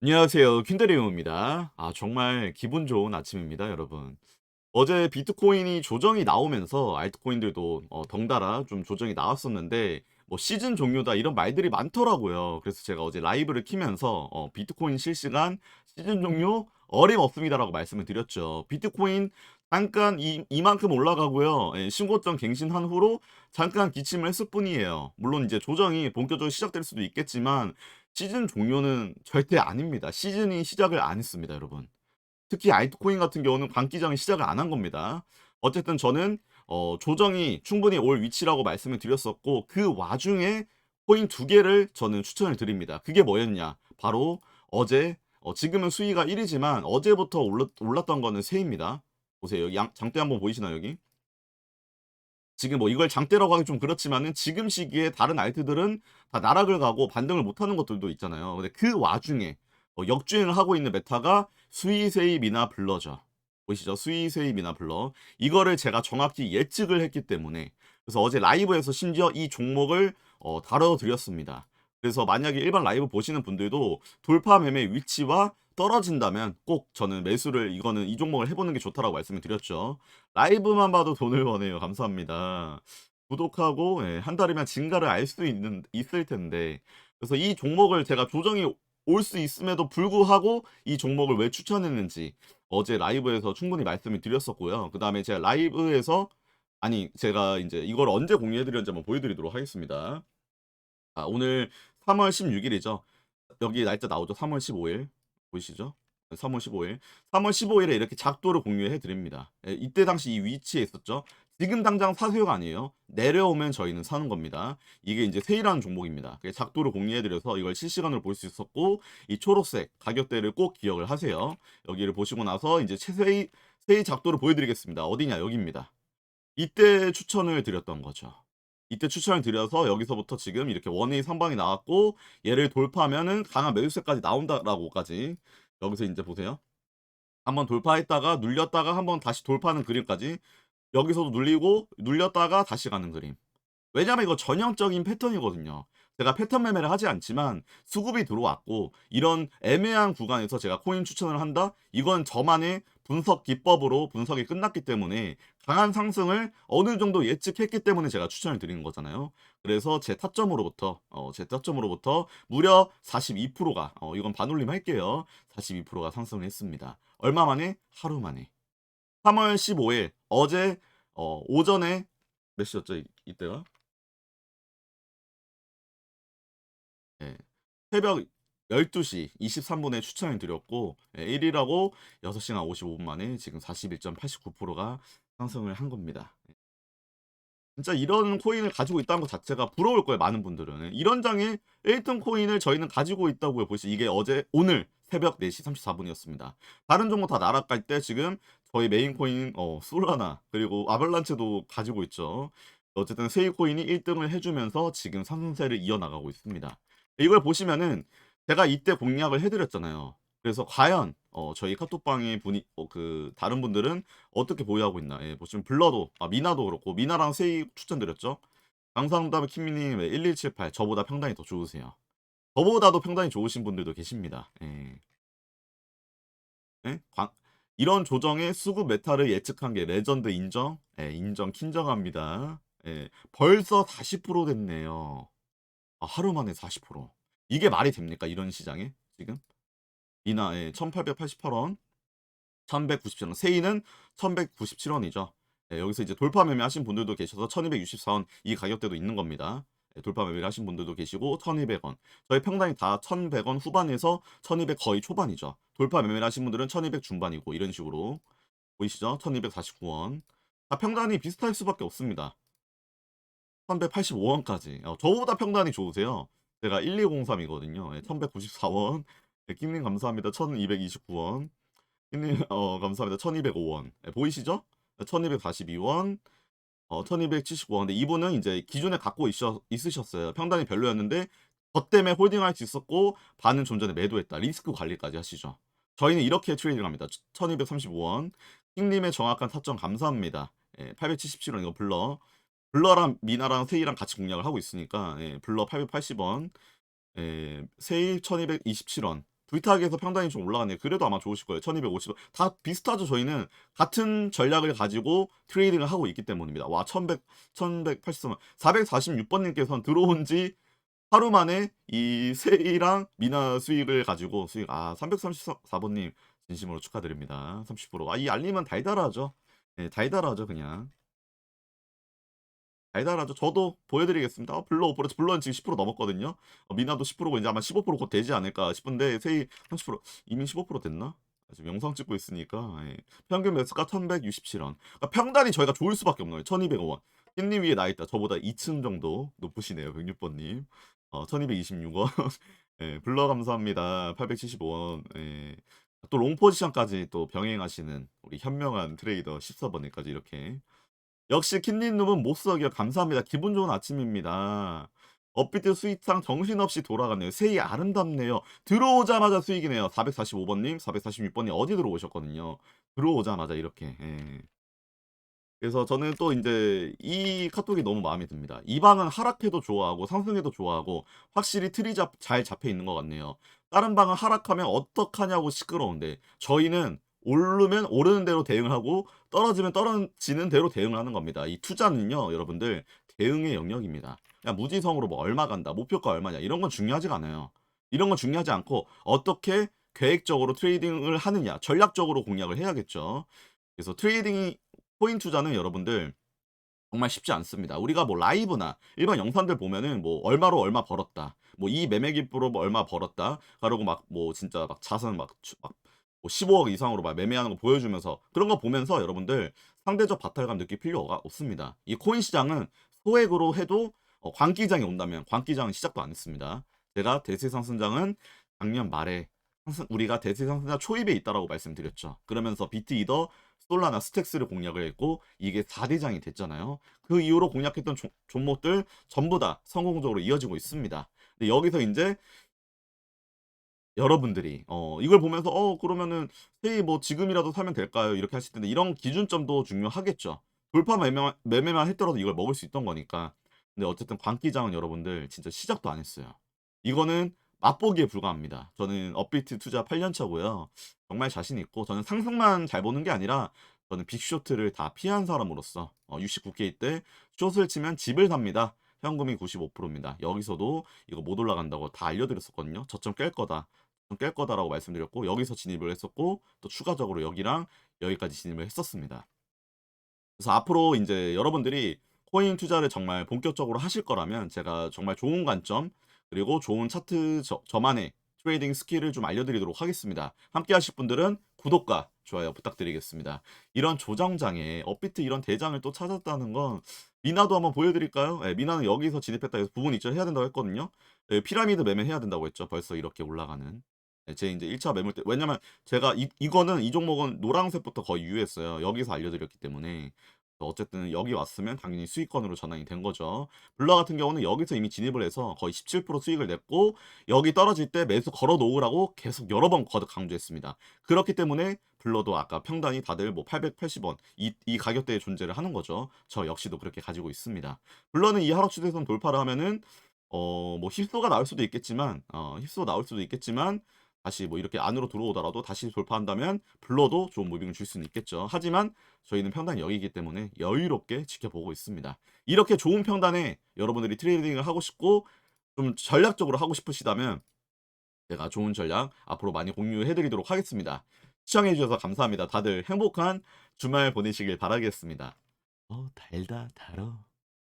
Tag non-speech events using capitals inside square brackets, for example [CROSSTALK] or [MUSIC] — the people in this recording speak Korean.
안녕하세요. 퀸드리움입니다. 아, 정말 기분 좋은 아침입니다, 여러분. 어제 비트코인이 조정이 나오면서 알트코인들도 어, 덩달아 좀 조정이 나왔었는데, 뭐 시즌 종료다 이런 말들이 많더라고요. 그래서 제가 어제 라이브를 키면서 어, 비트코인 실시간 시즌 종료 어림없습니다라고 말씀을 드렸죠. 비트코인 잠깐 이, 이만큼 올라가고요. 예, 신고점 갱신한 후로 잠깐 기침을 했을 뿐이에요. 물론 이제 조정이 본격적으로 시작될 수도 있겠지만, 시즌 종료는 절대 아닙니다. 시즌이 시작을 안 했습니다, 여러분. 특히 알트코인 같은 경우는 광기장이 시작을 안 한 겁니다. 어쨌든 저는 어, 조정이 충분히 올 위치라고 말씀을 드렸었고 그 와중에 코인 두 개를 저는 추천을 드립니다. 그게 뭐였냐? 바로 어제 어, 지금은 수위가 1이지만 어제부터 올랐, 올랐던 거는 세입니다. 보세요. 양, 장대 한번 보이시나요, 여기? 지금 뭐 이걸 장대라고 하기 좀 그렇지만은 지금 시기에 다른 알트들은 다 나락을 가고 반등을 못하는 것들도 있잖아요. 근데 그 와중에 어, 역주행을 하고 있는 메타가 스위세이 미나 블러죠. 보이시죠? 스위세이 미나 블러. 이거를 제가 정확히 예측을 했기 때문에 그래서 어제 라이브에서 심지어 이 종목을 어, 다뤄드렸습니다. 그래서 만약에 일반 라이브 보시는 분들도 돌파 매매 위치와 떨어진다면 꼭 저는 매수를 이거는 이 종목을 해보는 게 좋다라고 말씀을 드렸죠. 라이브만 봐도 돈을 버네요. 감사합니다. 구독하고 예, 한 달이면 진가를 알 수 있는 있을 텐데 그래서 이 종목을 제가 조정이 올 수 있음에도 불구하고 이 종목을 왜 추천했는지 어제 라이브에서 충분히 말씀을 드렸었고요. 그 다음에 제가 라이브에서 아니 제가 이제 이걸 언제 공유해드렸는지 한번 보여드리도록 하겠습니다. 아, 오늘 3월 16일이죠. 여기 날짜 나오죠. 3월 15일 보이시죠? 3월 15일. 3월 15일에 이렇게 작도를 공유해 드립니다. 예, 이때 당시 이 위치에 있었죠. 지금 당장 사세요가 아니에요. 내려오면 저희는 사는 겁니다. 이게 이제 세일하는 종목입니다. 작도를 공유해 드려서 이걸 실시간으로 볼 수 있었고 이 초록색 가격대를 꼭 기억을 하세요. 여기를 보시고 나서 이제 세일 세일 작도를 보여드리겠습니다. 어디냐 여기입니다. 이때 추천을 드렸던 거죠. 이때 추천을 드려서 여기서부터 지금 이렇게 원웨이 선방이 나왔고 얘를 돌파하면은 강한 매수세까지 나온다라고까지 여기서 이제 보세요. 한번 돌파했다가 눌렸다가 한번 다시 돌파하는 그림까지 여기서도 눌리고 눌렸다가 다시 가는 그림. 왜냐면 이거 전형적인 패턴이거든요. 제가 패턴 매매를 하지 않지만 수급이 들어왔고 이런 애매한 구간에서 제가 코인 추천을 한다? 이건 저만의 분석 기법으로 분석이 끝났기 때문에 강한 상승을 어느 정도 예측했기 때문에 제가 추천을 드리는 거잖아요. 그래서 제 타점으로부터 어, 제 타점으로부터 무려 42%가 어, 이건 반올림 할게요. 42%가 상승을 했습니다. 얼마 만에? 하루 만에. 3월 15일 어제 어, 오전에 몇 시였죠? 이- 이때가? 예. 새벽 12시 23분에 추천을 드렸고 예, 1위라고 6시간 55분 만에 지금 41.89%가 상승을 한 겁니다. 예. 진짜 이런 코인을 가지고 있다는 것 자체가 부러울 거예요, 많은 분들은. 이런 장에 1등 코인을 저희는 가지고 있다고요. 보시 이게 어제 오늘 새벽 4시 34분이었습니다. 다른 종목 다 날아갈 때 지금 저희 메인 코인 어, 솔라나 그리고 아발란체도 가지고 있죠. 어쨌든 세일 코인이 1등을 해주면서 지금 상승세를 이어나가고 있습니다. 이걸 보시면은 제가 이때 공략을 해드렸잖아요. 그래서 과연 어, 저희 카톡방의 분이 어, 그 다른 분들은 어떻게 보유하고 있나? 예, 보시면 블러도 아 미나도 그렇고 미나랑 세이 추천드렸죠. 강상담 키미님 1178 저보다 평단이 더 좋으세요. 저보다도 평단이 좋으신 분들도 계십니다. 예. 예? 광- 이런 조정의 수급 메타를 예측한 게 레전드 인정? 예, 인정 킨정합니다. 예, 벌써 40% 됐네요. 아, 하루 만에 40%. 이게 말이 됩니까? 이런 시장에 지금? 이나에 1888원, 1197원, 세이는 1197원이죠. 예, 여기서 이제 돌파 매매 하신 분들도 계셔서 1264원 이 가격대도 있는 겁니다. 예, 돌파 매매를 하신 분들도 계시고 1200원. 저희 평당이 다 1100원 후반에서 1200 거의 초반이죠. 돌파 매매를 하신 분들은 1200 중반이고 이런 식으로 보이시죠? 1249원. 다 평단이 비슷할 수밖에 없습니다. 1185원까지. 어, 저보다 평단이 좋으세요. 제가 1203이거든요. 예, 1194원. 네, 킴님 감사합니다. 1229원. 킴님 [LAUGHS] 어, 감사합니다. 1205원. 예, 보이시죠? 1242원. 어, 1279원. 근데 이분은 이제 기존에 갖고 있으, 있으셨어요. 평단이 별로였는데 저 때문에 홀딩할 수 있었고 반은 좀 전에 매도했다. 리스크 관리까지 하시죠. 저희는 이렇게 트레이딩 합니다. 1235원. 킹님의 정확한 타점 감사합니다. 예, 877원 이거 불러. 블러랑 미나랑 세이랑 같이 공략을 하고 있으니까 예, 블러 880원, 예, 세이 1227원, 불타기에서 평단이 좀 올라갔네요. 그래도 아마 좋으실 거예요. 1250원. 다 비슷하죠. 저희는 같은 전략을 가지고 트레이딩을 하고 있기 때문입니다. 와, 1100, 1183원. 446번님께서는 들어온 지 하루 만에 이 세이랑 미나 수익을 가지고 수익, 아, 334번님 진심으로 축하드립니다. 30%. 아, 이 알림은 달달하죠. 네, 달달하죠, 그냥. 달달하죠. 저도 보여드리겠습니다. 어, 블러 5%, 블러는 지금 10% 넘었거든요. 어, 미나도 10%고 이제 아마 15%곧 되지 않을까 싶은데 세이 30% 이미 15% 됐나? 아, 지금 영상 찍고 있으니까 예. 평균 매수가 1167원. 그러니까 평단이 저희가 좋을 수밖에 없는 거예요. 1200원. 깻님 위에 나 있다. 저보다 2층 정도 높으시네요. 106번님. 어, 1226원. [LAUGHS] 예, 블러 감사합니다. 875원. 예. 또 롱포지션까지 또 병행하시는 우리 현명한 트레이더 14번에까지 이렇게 역시 킨님님은 못쓰기요 감사합니다. 기분 좋은 아침입니다. 업비트 수익상 정신없이 돌아가네요. 세이 아름답네요. 들어오자마자 수익이네요. 445번님, 446번님 어디 들어오셨거든요. 들어오자마자 이렇게. 예. 그래서 저는 또 이제 이 카톡이 너무 마음에 듭니다. 이 방은 하락해도 좋아하고 상승해도 좋아하고 확실히 틀이 잡, 잘 잡혀 있는 것 같네요. 다른 방은 하락하면 어떡하냐고 시끄러운데 저희는 오르면 오르는 대로 대응을 하고 떨어지면 떨어지는 대로 대응을 하는 겁니다. 이 투자는요, 여러분들 대응의 영역입니다. 그냥 무지성으로 뭐 얼마 간다, 목표가 얼마냐 이런 건 중요하지가 않아요. 이런 건 중요하지 않고 어떻게 계획적으로 트레이딩을 하느냐, 전략적으로 공략을 해야겠죠. 그래서 트레이딩 코인 투자는 여러분들 정말 쉽지 않습니다. 우리가 뭐 라이브나 일반 영상들 보면은 뭐 얼마로 얼마 벌었다. 뭐 이 매매 기프로 뭐 얼마 벌었다. 그러고 막 뭐 진짜 막 자산 막, 주- 막 15억 이상으로 막 매매하는 거 보여주면서 그런 거 보면서 여러분들 상대적 바탈감 느낄 필요가 없습니다. 이 코인 시장은 소액으로 해도 어, 광기장이 온다면 광기장은 시작도 안 했습니다. 제가 대세 상승장은 작년 말에 우리가 대세 상승장 초입에 있다라고 말씀드렸죠. 그러면서 비트이더, 솔라나 스택스를 공략을 했고 이게 4대장이 됐잖아요. 그 이후로 공략했던 종- 종목들 전부 다 성공적으로 이어지고 있습니다. 근데 여기서 이제 여러분들이 어 이걸 보면서 어 그러면은 세이 뭐 지금이라도 사면 될까요? 이렇게 하실 텐데 이런 기준점도 중요하겠죠. 돌파 매매, 매매만 했더라도 이걸 먹을 수 있던 거니까. 근데 어쨌든 광기장은 여러분들 진짜 시작도 안 했어요. 이거는 맛보기에 불과합니다. 저는 업비트 투자 8년 차고요. 정말 자신 있고 저는 상승만 잘 보는 게 아니라 저는 빅쇼트를 다 피한 사람으로서 어, 69K 때 숏을 치면 집을 삽니다. 현금이 95%입니다. 여기서도 이거 못 올라간다고 다 알려드렸었거든요. 저점 깰 거다. 깰 거다라고 말씀드렸고 여기서 진입을 했었고 또 추가적으로 여기랑 여기까지 진입을 했었습니다. 그래서 앞으로 이제 여러분들이 코인 투자를 정말 본격적으로 하실 거라면 제가 정말 좋은 관점 그리고 좋은 차트 저, 저만의 트레이딩 스킬을 좀 알려드리도록 하겠습니다. 함께 하실 분들은 구독과 좋아요 부탁드리겠습니다. 이런 조정장에 업비트 이런 대장을 또 찾았다는 건 미나도 한번 보여드릴까요? 예, 미나는 여기서 진입했다 해서 부분 이절 해야 된다고 했거든요. 예, 피라미드 매매 해야 된다고 했죠. 벌써 이렇게 올라가는. 예, 제 이제 1차 매물 때 왜냐면 제가 이, 이거는 이 종목은 노란색부터 거의 유효했어요. 여기서 알려드렸기 때문에 어쨌든 여기 왔으면 당연히 수익권으로 전환이 된 거죠. 블러 같은 경우는 여기서 이미 진입을 해서 거의 17% 수익을 냈고 여기 떨어질 때 매수 걸어 놓으라고 계속 여러 번 거듭 강조했습니다. 그렇기 때문에 블러도 아까 평단이 다들 뭐 880원 이, 이 가격대에 존재를 하는 거죠. 저 역시도 그렇게 가지고 있습니다. 블러는 이 하락 추세선 돌파를 하면은 어 뭐 힙소가 나올 수도 있겠지만 어 힙소 나올 수도 있겠지만 다시 뭐 이렇게 안으로 들어오더라도 다시 돌파한다면 블러도 좋은 무빙을 줄 수는 있겠죠. 하지만 저희는 평단이 여기이기 때문에 여유롭게 지켜보고 있습니다. 이렇게 좋은 평단에 여러분들이 트레이딩을 하고 싶고 좀 전략적으로 하고 싶으시다면 제가 좋은 전략 앞으로 많이 공유해 드리도록 하겠습니다. 시청해 주셔서 감사합니다. 다들 행복한 주말 보내시길 바라겠습니다. 어 달다 달어